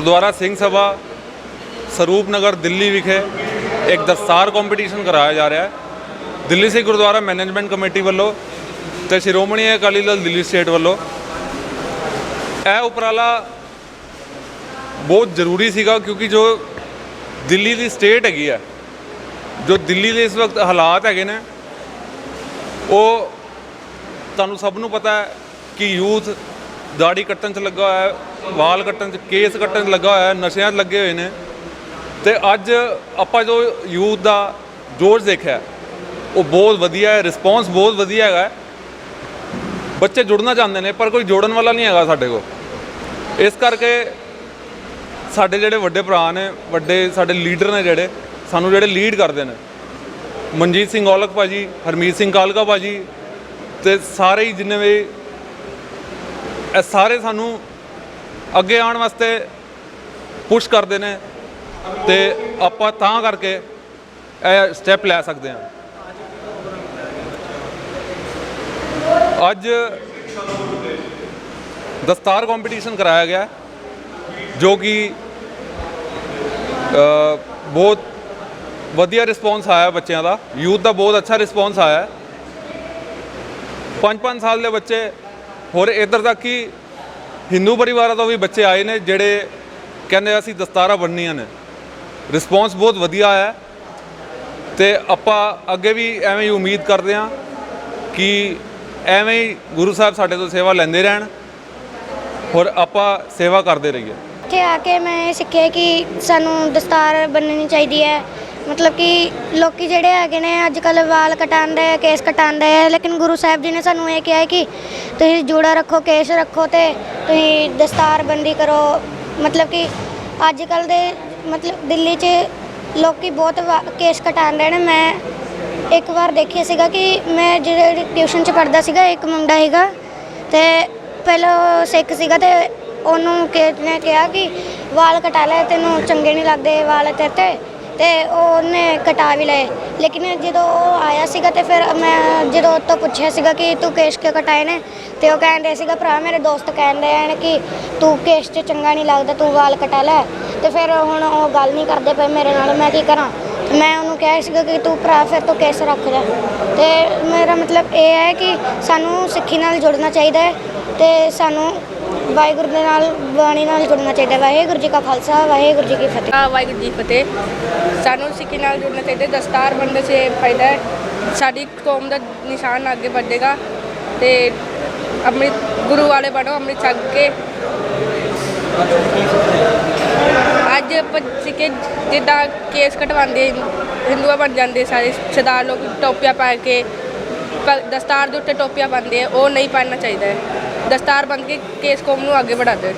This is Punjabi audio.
ਗੁਰਦੁਆਰਾ ਸਿੰਘ ਸਭਾ ਸਰੂਪ ਨਗਰ ਦਿੱਲੀ ਵਿਖੇ ਇੱਕ ਦਸਤਾਰ ਕੰਪੀਟੀਸ਼ਨ ਕਰਾਇਆ ਜਾ ਰਿਹਾ ਹੈ। ਦਿੱਲੀ ਸਿੱਖ ਗੁਰਦੁਆਰਾ ਮੈਨੇਜਮੈਂਟ ਕਮੇਟੀ ਵੱਲੋਂ ਤੇ ਸ਼੍ਰੋਮਣੀ ਅਕਾਲੀ ਦਲ ਦਿੱਲੀ ਸਟੇਟ ਵੱਲੋਂ। ਇਹ ਉਪਰਾਲਾ ਬਹੁਤ ਜ਼ਰੂਰੀ ਸੀਗਾ ਕਿਉਂਕਿ ਜੋ ਦਿੱਲੀ ਦੀ ਸਟੇਟ ਹੈਗੀ ਹੈ, ਜੋ ਦਿੱਲੀ ਦੇ ਇਸ ਵਕਤ ਹਾਲਾਤ ਹੈਗੇ ਨੇ, ਉਹ ਤੁਹਾਨੂੰ ਸਭ ਨੂੰ ਪਤਾ ਹੈ ਕਿ ਯੂਥ ਦਾੜੀ ਕੱਟਣ 'ਚ ਲੱਗਾ ਹੋਇਆ ਹੈ, ਵਾਲ ਕੱਟਣ 'ਚ, ਕੇਸ ਕੱਟਣ 'ਚ ਲੱਗਾ ਹੋਇਆ ਹੈ, ਨਸ਼ਿਆਂ 'ਚ ਲੱਗੇ ਹੋਏ ਨੇ। ਤੇ ਅੱਜ ਆਪਾਂ ਜੋ ਯੂਥ ਦਾ ਜੋਸ਼ ਦੇਖਿਆ, ਉਹ ਬਹੁਤ ਵਧੀਆ ਹੈ ਰਿਸਪੌਂਸ ਬਹੁਤ ਵਧੀਆ ਹੈਗਾ ਬੱਚੇ ਜੁੜਨਾ ਚਾਹੁੰਦੇ ਨੇ, ਪਰ ਕੋਈ ਜੋੜਨ ਵਾਲਾ ਨਹੀਂ ਹੈਗਾ ਸਾਡੇ ਕੋਲ। ਇਸ ਕਰਕੇ ਸਾਡੇ ਜਿਹੜੇ ਵੱਡੇ ਭਰਾ ਨੇ, ਵੱਡੇ ਸਾਡੇ ਲੀਡਰ ਨੇ ਜਿਹੜੇ, ਸਾਨੂੰ ਜਿਹੜੇ ਲੀਡ ਕਰਦੇ ਨੇ, ਮਨਜੀਤ ਸਿੰਘ ਔਲਖ ਭਾਜੀ, ਹਰਮੀਤ ਸਿੰਘ ਕਾਲਕਾ ਭਾਜੀ, ਤੇ ਸਾਰੇ ਹੀ ਜਿੰਨੇ ਵੀ ਇਹ ਸਾਰੇ ਸਾਨੂੰ ਅੱਗੇ ਆਉਣ ਵਾਸਤੇ ਪੁਸ਼ ਕਰਦੇ ਨੇ ਤੇ ਆਪਾਂ ਤਾਂ ਕਰਕੇ ਇਹ ਸਟੈਪ ਲੈ ਸਕਦੇ ਹਾਂ ਅੱਜ ਦਸਤਾਰ ਕੰਪੀਟੀਸ਼ਨ ਕਰਾਇਆ ਗਿਆ, ਜੋ ਕਿ ਬਹੁਤ ਵਧੀਆ ਰਿਸਪੌਂਸ ਆਇਆ ਬੱਚਿਆਂ ਦਾ ਯੂਥ ਦਾ ਬਹੁਤ ਅੱਛਾ ਰਿਸਪੌਂਸ ਆਇਆ ਹੈ। ਪੰਜ ਪੰਜ ਸਾਲ ਦੇ ਬੱਚੇ ਹੋਰ ਇੱਧਰ ਤੱਕ ਕਿ ਹਿੰਦੂ ਪਰਿਵਾਰਾਂ ਤੋਂ ਵੀ ਬੱਚੇ ਆਏ ਨੇ ਜਿਹੜੇ ਕਹਿੰਦੇ ਅਸੀਂ ਦਸਤਾਰਾਂ ਬੰਨ੍ਹਣੀਆਂ ਨੇ। ਰਿਸਪੌਂਸ ਬਹੁਤ ਵਧੀਆ ਆਇਆ ਹੈ ਤੇ ਆਪਾਂ ਅੱਗੇ ਵੀ ਐਵੇਂ ਹੀ ਉਮੀਦ ਕਰਦੇ ਹਾਂ ਕਿ ਐਵੇਂ ਹੀ ਗੁਰੂ ਸਾਹਿਬ ਸਾਡੇ ਤੋਂ ਸੇਵਾ ਲੈਂਦੇ ਰਹਿਣ ਹੋਰ ਆਪਾਂ ਸੇਵਾ ਕਰਦੇ ਰਹੀਏ। ਇੱਥੇ ਆ ਕੇ ਮੈਂ ਇਹ ਸਿੱਖਿਆ ਕਿ ਸਾਨੂੰ ਦਸਤਾਰ ਬੰਨਣੀ ਚਾਹੀਦੀ ਹੈ। ਮਤਲਬ ਕਿ ਲੋਕੀ ਜਿਹੜੇ ਹੈਗੇ ਨੇ ਅੱਜ ਕੱਲ ਵਾਲ ਕਟਾਉਂਦੇ ਆ, ਕੇਸ ਕਟਾਉਂਦੇ ਆ, ਲੇਕਿਨ ਗੁਰੂ ਸਾਹਿਬ ਜੀ ਨੇ ਸਾਨੂੰ ਇਹ ਕਿਹਾ ਹੈ ਕਿ ਤੁਸੀਂ ਜੂੜਾ ਰੱਖੋ, ਕੇਸ ਰੱਖੋ ਤੇ ਤੁਸੀਂ ਦਸਤਾਰਬੰਦੀ ਕਰੋ। ਮਤਲਬ ਕਿ ਅੱਜ ਕੱਲ ਦੇ ਮਤਲਬ ਦਿੱਲੀ 'ਚ ਲੋਕੀ ਬਹੁਤ ਵਾ- ਕੇਸ ਕਟਾਉਂਦੇ ਨੇ। ਮੈਂ ਇੱਕ ਵਾਰ ਦੇਖਿਆ ਸੀਗਾ ਕਿ ਮੈਂ ਜਿਹੜੇ ਟਿਊਸ਼ਨ 'ਚ ਪੜ੍ਹਦਾ ਸੀਗਾ, ਇੱਕ ਮੁੰਡਾ ਸੀਗਾ ਤੇ ਪਹਿਲਾਂ ਉਹ ਸਿੱਖ ਸੀਗਾ ਤੇ ਉਹਨੂੰ ਕਿਸੇ ਨੇ ਕਿਹਾ ਕਿ ਵਾਲ ਕਟਾ ਲੈ, ਤੈਨੂੰ ਚੰਗੇ ਨਹੀਂ ਲੱਗਦੇ ਵਾਲ ਤੇਰੇ ਤੇ ਤੇ ਉਹ ਉਹਨੇ ਕਟਾ ਵੀ ਲਏ। ਲੇਕਿਨ ਜਦੋਂ ਉਹ ਆਇਆ ਸੀਗਾ ਤੇ ਫਿਰ ਮੈਂ ਜਦੋਂ ਉਹ ਤੋਂ ਪੁੱਛਿਆ ਸੀਗਾ ਕਿ ਤੂੰ ਕੇਸ਼ ਕਿਉਂ ਕਟਾਏ ਨੇ, ਤੇ ਉਹ ਕਹਿੰਦੇ ਸੀਗਾ, ਭਰਾ, ਮੇਰੇ ਦੋਸਤ ਕਹਿੰਦੇ ਹਨ ਕਿ ਤੂੰ ਕੇਸ਼ 'ਚ ਚੰਗਾ ਨਹੀਂ ਲੱਗਦਾ, ਤੂੰ ਵਾਲ ਕਟਾ ਲੈ। ਤੇ ਫਿਰ ਹੁਣ ਉਹ ਗੱਲ ਨਹੀਂ ਕਰਦੇ ਪਏ ਮੇਰੇ ਨਾਲ, ਮੈਂ ਕੀ ਕਰਾਂ? ਮੈਂ ਉਹਨੂੰ ਕਿਹਾ ਸੀਗਾ ਕਿ ਤੂੰ ਭਰਾ, ਫਿਰ ਤੂੰ ਕੇਸ ਰੱਖ ਲੈ ਤੇ ਮੇਰਾ ਮਤਲਬ ਇਹ ਹੈ ਕਿ ਸਾਨੂੰ ਸਿੱਖੀ ਨਾਲ ਜੁੜਨਾ ਚਾਹੀਦਾ ਹੈ ਤੇ ਸਾਨੂੰ ਵਾਹਿਗੁਰੂ ਦੇ ਨਾਲ, ਬਾਣੀ ਨਾਲ ਜੁੜਨਾ ਚਾਹੀਦਾ। ਵਾਹਿਗੁਰੂ ਜੀ ਕਾ ਖਾਲਸਾ, ਵਾਹਿਗੁਰੂ ਜੀ ਕੀ ਫਤਿਹ। ਆ ਵਾਹਿਗੁਰੂ ਜੀ ਫਤਿਹ। ਸਾਨੂੰ ਸਿੱਖੀ ਨਾਲ ਜੁੜਨਾ ਚਾਹੀਦਾ, ਦਸਤਾਰ ਬੰਨ੍ਹਣ 'ਚ ਫਾਇਦਾ ਹੈ। ਸਾਡੀ ਕੌਮ ਦਾ ਨਿਸ਼ਾਨ ਅੱਗੇ ਵਧੇਗਾ ਤੇ ਅੰਮ੍ਰਿਤ, ਗੁਰੂ ਵਾਲੇ ਬਣੋ ਅੰਮ੍ਰਿਤ ਛਕ ਕੇ। ਅੱਜ ਆਪਾਂ ਸਿੱਕੇ ਜਿੱਦਾਂ ਕੇਸ ਕਟਵਾਉਂਦੇ, ਹਿੰਦੂਆ ਬਣ ਜਾਂਦੇ ਸਾਰੇ, ਸਰਦਾਰ ਲੋਕ ਟੋਪੀਆਂ ਪਾ ਕੇ ਦਸਤਾਰ ਦੇ ਉੱਤੇ ਟੋਪੀਆਂ ਪਾਉਂਦੇ ਉਹ ਨਹੀਂ ਪਾਉਣਾ ਚਾਹੀਦਾ ਹੈ। ਦਸਤਾਰ ਬੰਨ ਕੇ ਕੇਸ ਕੌਮ ਨੂੰ ਅੱਗੇ ਵਧਾਉਂਦੇ